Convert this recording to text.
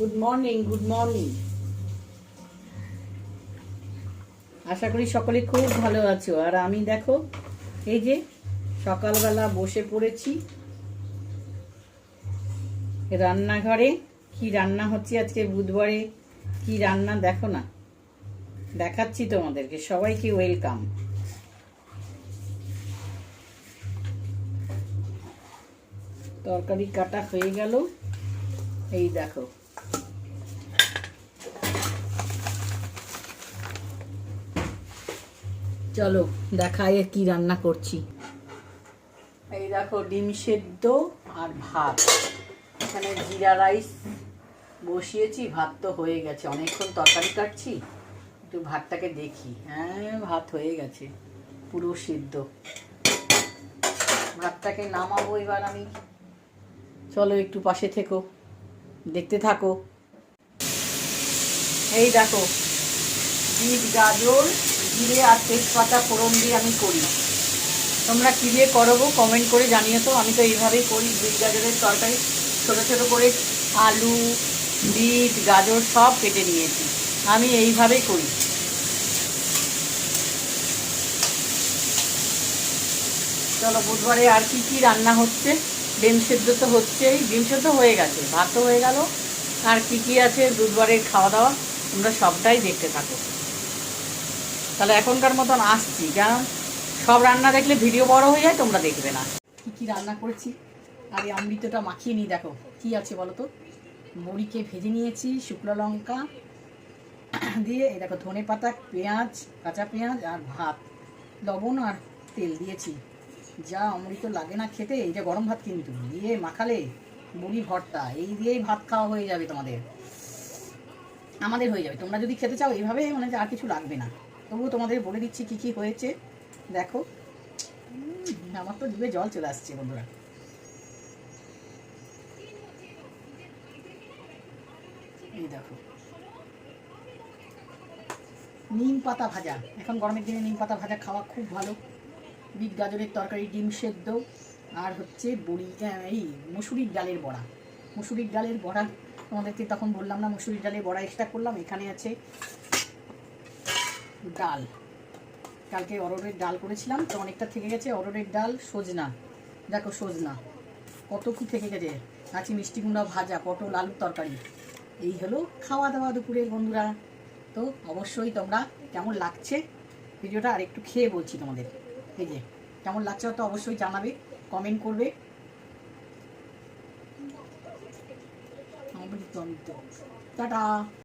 Good morning good morning আশা করি সকলে খুব ভালো আছো। আর আমি দেখো, এই যে সকালবেলা বসে পড়েছি। রান্নাঘরে কি রান্না হচ্ছে আজকে বুধবারে, কি রান্না দেখো না। দেখাচ্ছি তোমাদেরকে, সবাইকে ওয়েলকাম তরকারি কাটা হয়ে গেল। এই দেখো চলো, দেখাই কি রান্না করছি। এই দেখো, ডিম সেদ্ধ আর ভাত। এখানে জিরা রাইস বসিয়েছি, ভাত তো হয়ে গেছে। অনেকক্ষণ তরকারি কাটছি, একটু ভাতটাকে দেখি। হ্যাঁ ভাত হয়ে গেছে, পুরো সিদ্ধ। ভাতটাকে নামাবো এবার আমি। চলো, একটু পাশে থেকো, দেখতে থাকো। এই দেখো, বিট, গাজর জিরে আর তেজপাতা, ফোড়ন দিয়ে আমি করি। তোমরা কী দিয়ে করব? কমেন্ট করে জানিয়ে তো আমি তো এইভাবেই করি। বিট, গাজরের তরকারি, ছোটো ছোটো করে আলু, বিট, গাজর সব কেটে নিয়েছি। আমি এইভাবেই করি। চলো, বুধবারে আর কি কি রান্না হচ্ছে? ডিম সেদ্ধ তো হচ্ছেই। ডিম সেদ্ধ হয়ে গেছে। ভাতও হয়ে গেল। আর কি কি আছে বুধবারের খাওয়া দাওয়া? তোমরা সবটাই দেখতে থাকো। তাহলে এখনকার মতন আসছি কারণ সব রান্না দেখলে ভিডিও বড় হয়ে যায়, তোমরা দেখবে না। কি কি রান্না করেছি? আর এই অমৃতটা মাখিয়ে নিই, দেখো, কি আছে বলো তো? বড়িকে ভেজে নিয়েছি, শুকনো লঙ্কা দিয়ে, এই দেখো, ধনে পাতা, পেঁয়াজ, কাঁচা পেঁয়াজ আর ভাত, লবণ আর তেল দিয়েছি। যা অমৃত লাগে না খেতে, এই যে গরম ভাত কিন্তু, দিয়ে মাখালে মুড়ি ভর্তা, এই দিয়েই ভাত খাওয়া হয়ে যাবে তোমাদের। আমাদের হয়ে যাবে, তোমরা যদি খেতে চাও, এইভাবে মানে আর কিছু লাগবে না। তবুও তোমাদের বলে দিচ্ছি কি কি হয়েছে। দেখো। আমার তো জিভে জল চলে আসছে, বন্ধুরা। এই দেখো। নিম পাতা ভাজা। এখন গরমের দিনে নিম পাতা ভাজা খাওয়া খুব ভালো। বিট গাজরের তরকারি, ডিম সেদ্ধ। আর হচ্ছে বড়ি এই মুসুরির ডালের বড়া। মুসুরির ডালের বড়া তোমাদেরকে তখন বললাম না, মুসুরির ডালের বড়া এক্সট্রা করলাম। এখানে আছে ডাল। কালকে অরড়ের ডাল করেছিলাম তো অনেকটা থেকে গেছে। অরড়ের ডাল সজনা। দেখো সজনা। কত কি থেকে গেছে? আছে মিষ্টি কুমড়া ভাজা পটল আলুর তরকারি। এই হলো খাওয়া দাওয়া দুপুরের বন্ধুরা। তো অবশ্যই তোমরা কেমন লাগছে ভিডিওটা আর একটু খেয়ে বলছি তোমাদের। এই যে কেমন লাগছে তো অবশ্যই জানাবে কমেন্ট করবে। টাটা।